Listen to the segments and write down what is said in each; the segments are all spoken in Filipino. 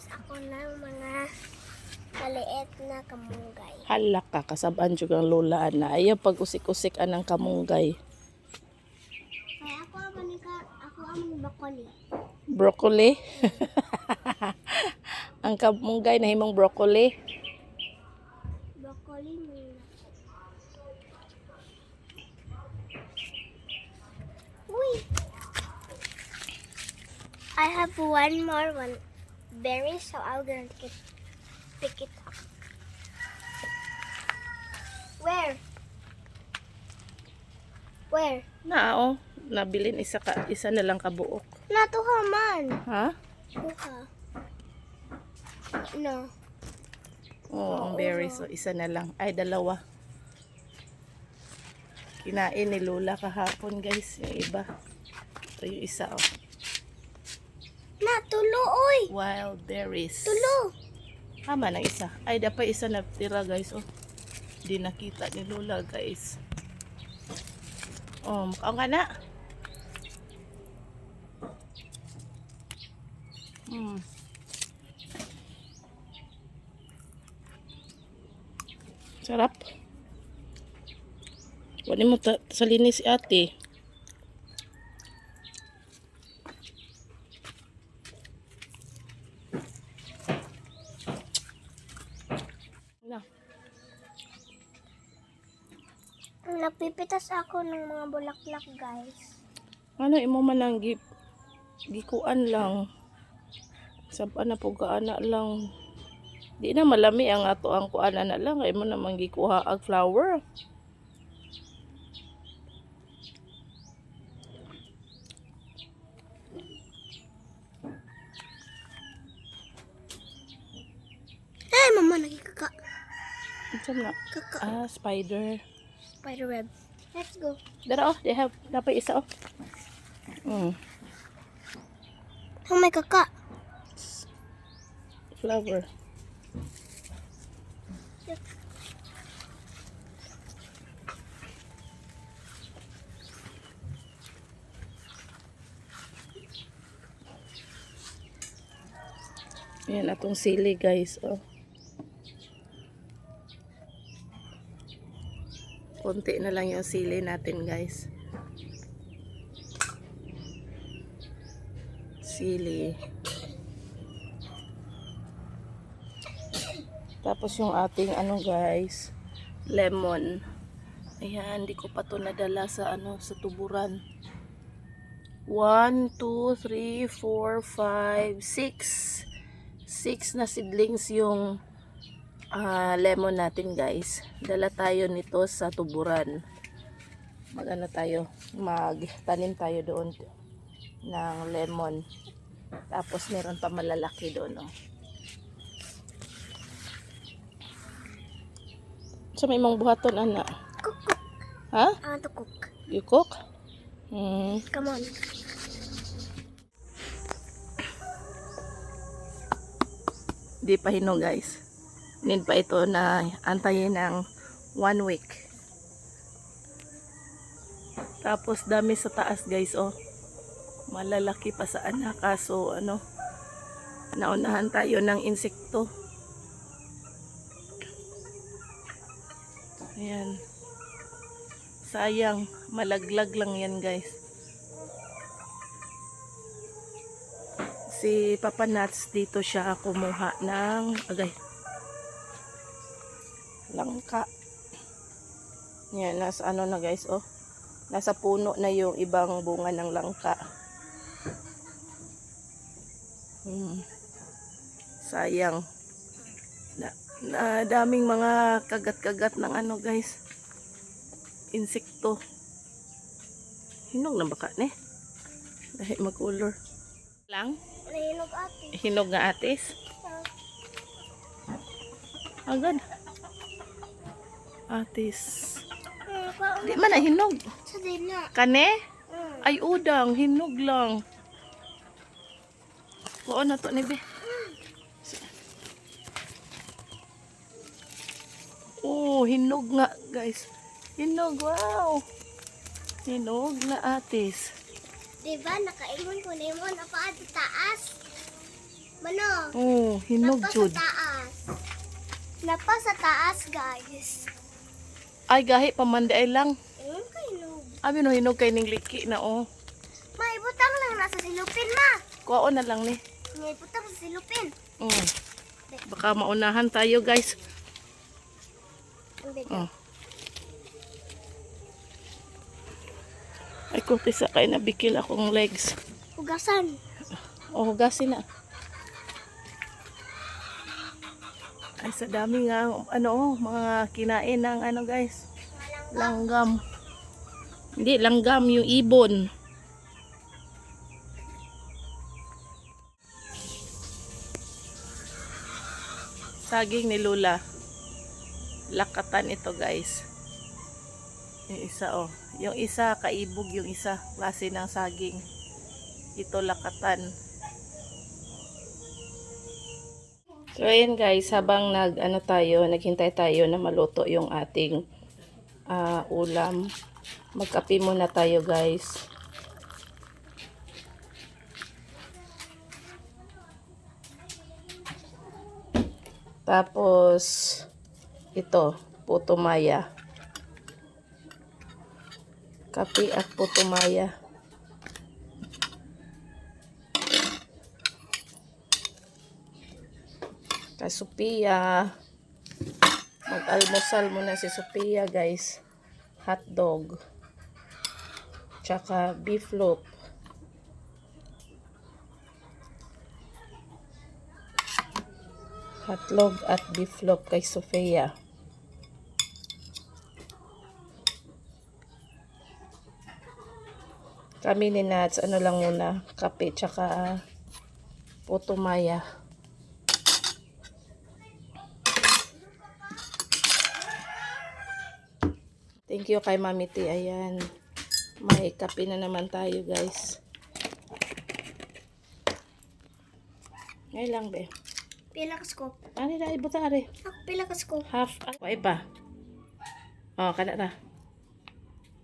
Nagpipitas ako ng mga maliit na kamunggay. Halak ka, kasabaan jud ang lola na. Ayaw pag usik-usik anang kamunggay. Kaya ako ang manika, ako ang broccoli. Broccoli. ang kamunggay na himong broccoli. Broccoli muna. Uy! I have one more one berry, so I'm gonna take it, pick it up. Where? Where? Na oh, nabilin isa ka, isa na lang kabuok. Natuha man. Ha? Tuha. No. Oo, ang berries. So, isa na lang. Ay, dalawa. Kinain ni Lola kahapon, guys. Yung iba. Ito yung isa, oh. Na, tulo, oy! Wild berries. Tulo! Tama na isa. Ay, dapat isa na tira, guys, oh. Di nakita ni Lola, guys. Oh, mukha nga na. Hmm. Sarap. Wala mo ta sa linis si ate. Na. Ako ng mga bulaklak, guys. Ano imo man ang gi gikuan lang. Sab na po gaana lang. Di na malami ang ato ang kuana na lang ay mo namang gikuha ang flower. Ay, mama, nagkaka. Unsa na? Kaka. Ah, spider. Spider web. Let's go. Dara oh, they have dapat isa oh. Mm, Oh, may kaka. flower. Yan atong sili guys. Oh. Konti na lang yung sili natin guys. Sili. Tapos yung ating ano guys, lemon. Ayan, hindi ko pa to nadala sa ano, sa tuburan. 1, 2, 3, 4, 5, 6. 6 na seedlings yung ah, lemon natin guys. Dala tayo nito sa tuburan. Magano tayo, magtanim tayo doon ng lemon. Tapos meron pa malalaki doon. Oh. So may mong buhaton ana. Cook, cook. Ha? I want to cook. You cook? Hmm. Come on. Di pa hinog guys. Need pa ito na antayin ng one week. Tapos dami sa taas guys oh. Malalaki pa sa anak kaso ano naunahan tayo ng insekto. Ayan. Sayang, malaglag lang yan guys. Si Papa Nuts dito siya kumuha ng agay. Langka. Yan, nasa ano na guys, oh. Nasa puno na yung ibang bunga ng langka. Hmm. Sayang. Na, na daming mga kagat-kagat ng ano guys. Insekto. Hinog na baka ne? Dahil mag-color. Lang? Nahinog ate. Hinog nga atis. Agad. Atis. Di man na hinog. Kane? Hmm. Ay udang, hinog lang. Oo na to ni be. Oh, hinog nga, guys. Hinog, wow. Hinog na atis. Diba, nakaingon ko na mo na pa sa taas. Mano, Oh, hinog napa jud. sa taas. Napa sa taas, guys. Ay gahi pamandi ay lang. Ayun kayo. Abi no hinog kay ning liki na oh. May butang lang nasa silupin, ma. Kuwaon na lang ni. May butang sa silupin. Mm. Baka maunahan tayo guys. Oh. Ay kuti sa kay nabikil akong legs. Hugasan. Oh, hugasin na. Ay sa dami nga ano mga kinain ng ano guys. Langgam. Hindi langgam yung ibon. Saging ni Lula. Lakatan ito guys. Yung isa oh. Yung isa kaibog yung isa. Klase ng saging. Ito lakatan. So ayan guys, habang nag ano tayo, naghintay tayo na maluto yung ating ah, ulam. Magkape muna tayo guys. Tapos ito, puto maya. Kape at puto maya. Kay Sophia. Mag-almusal muna si Sophia, guys. Hot dog. Tsaka beef loaf. Hotdog at beef loaf kay Sophia. Kami ni Nats, ano lang muna, kape tsaka puto Thank you kay Mami T. Ayan. May kape na naman tayo, guys. Ngayon lang, be. Pila ka scoop. Ano na ibutari? Ako pila ka scoop. Half. Ay pa. Oh, kada na.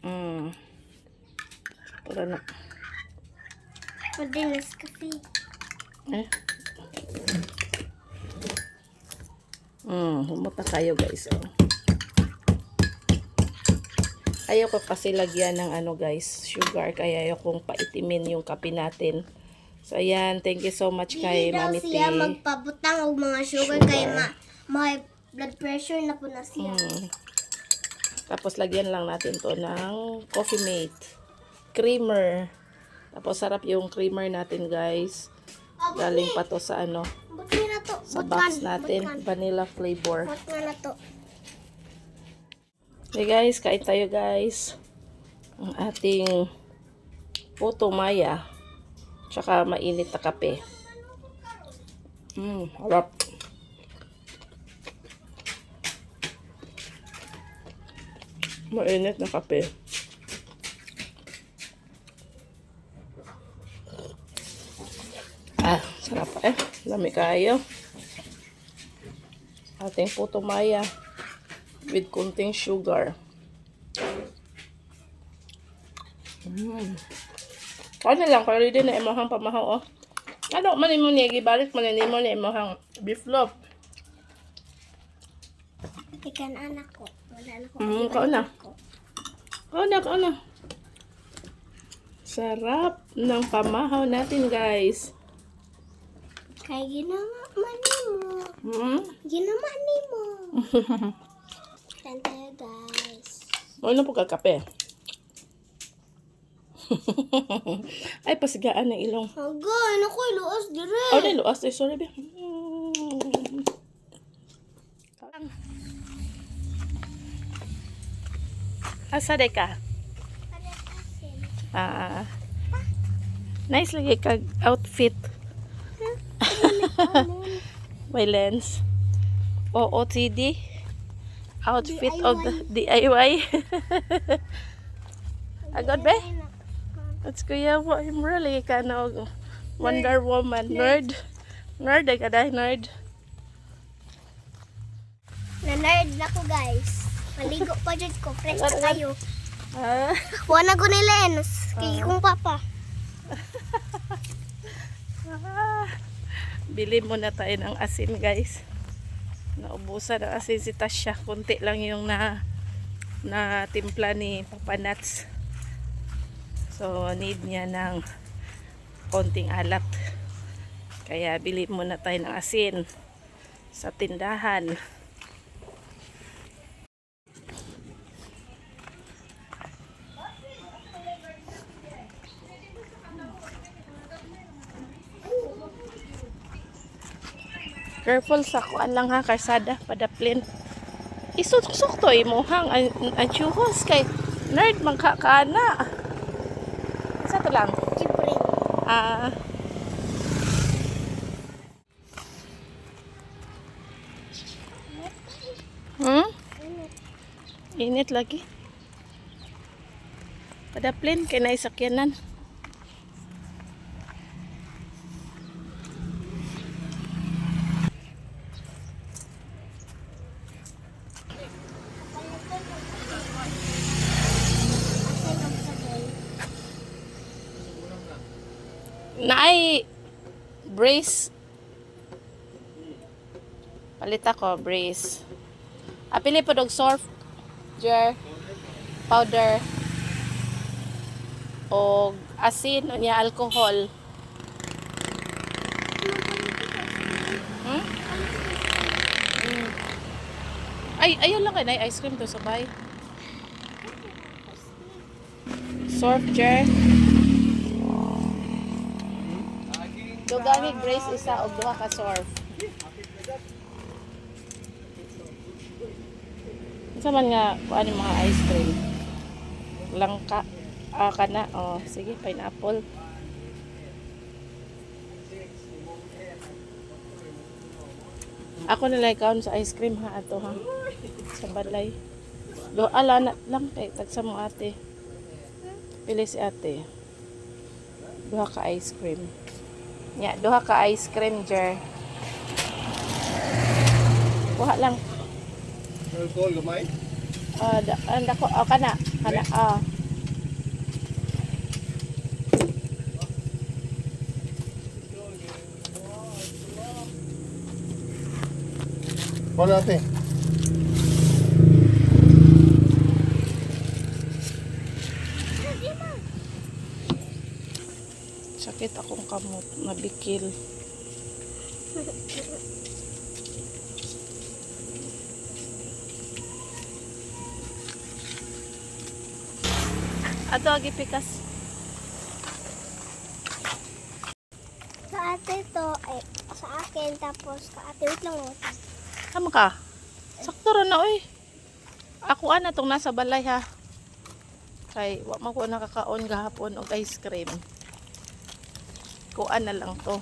Mm. Pura na. Madinas kape. Eh? Mm, humuta kayo guys. Oh. Ayaw ko kasi lagyan ng ano guys, sugar. Kaya ayaw kong paitimin yung kape natin. So ayan, thank you so much kay Hindi Mami T. siya magpabutang og mga sugar, Sugar. kay ma may blood pressure na po na siya. Mm. Tapos lagyan lang natin to ng coffee mate. Creamer. Tapos sarap yung creamer natin guys. Oh, Galing pa to sa ano, But na to. sa But box natin. Vanilla flavor. But na to. Okay guys, kain tayo guys. Ang ating puto maya. Tsaka mainit na kape. Mmm, harap. Mainit na kape. Ah, sarap eh. Lami kayo. Ating puto maya with konting sugar. Mm. Ano lang, kaya din na imahang pamahaw, oh. Ano, man mo niya, gibalik man ni mo ni imahang beef loaf. Ikan anak ko. Wala na ko. Mm, kao na. Kao na, kao na. Sarap ng pamahaw natin, guys. Kay ginawa man mo. Mm. Ginawa ni mo. Guys. Ano po kakape? Ay, pasigaan ng ilong. Agay, naku, iluos dire. Oh, dahil luas. Eh, sorry, be. Asa de ka? Ah. Nice lagi kag outfit. May lens. OOTD. Outfit of the DIY. Agad be? That's kuya mo. I'm really ka na og Wonder Woman. Nerd. Nerd. Ka dahil nerd. Na-nerd na ko guys. Maligo pa dyan ko. Fresh Agad, na kayo. Ah. Wala ko ni lens. Kay kong papa. Ah. Bili muna tayo ng asin guys. Naubusan ng asin si Tasha. Kunti lang yung na na timpla ni Papa Nuts. So need niya ng konting alat. Kaya bili muna tayo ng asin sa tindahan. Careful sa kuan lang ha, karsada, padaplin. Isuksok to imuhang ang, ang chuhos kay nerd magkakana. Isa to lang. Chipring. Ah. Hmm? Init lagi. Padaplin kay na isakyanan. Naay brace. Palit ako, brace. Apili po dog surf, jar, powder, o asin, o niya alcohol. Hmm? Ay, ayun lang kayo na ice cream to sabay. Surf jar. Dugamig brace isa o duha ka surf. Sa man nga kuan mga ice cream. Langka ah, kana oh sige pineapple. Ako nila ikaw sa ice cream ha ato ha. Sa balay. Do ala na lang kay tagsa mo ate. Pili si ate. Duha ka ice cream. Nya, duha ka ice cream jar. Kuha lang. Alcohol gamay. Ah, da, ah, dako, ah, kana, kana, ah. Ano natin? Sakit akong kamot, nabikil. Ato agi pikas. Sa ate to, eh, sa akin, tapos sa ate, wait lang oh. Kamo ka? Sakto ra na oy. Ako ana tong nasa balay ha. Kay wa man ko nakakaon gahapon og ice cream. Kuan na lang to.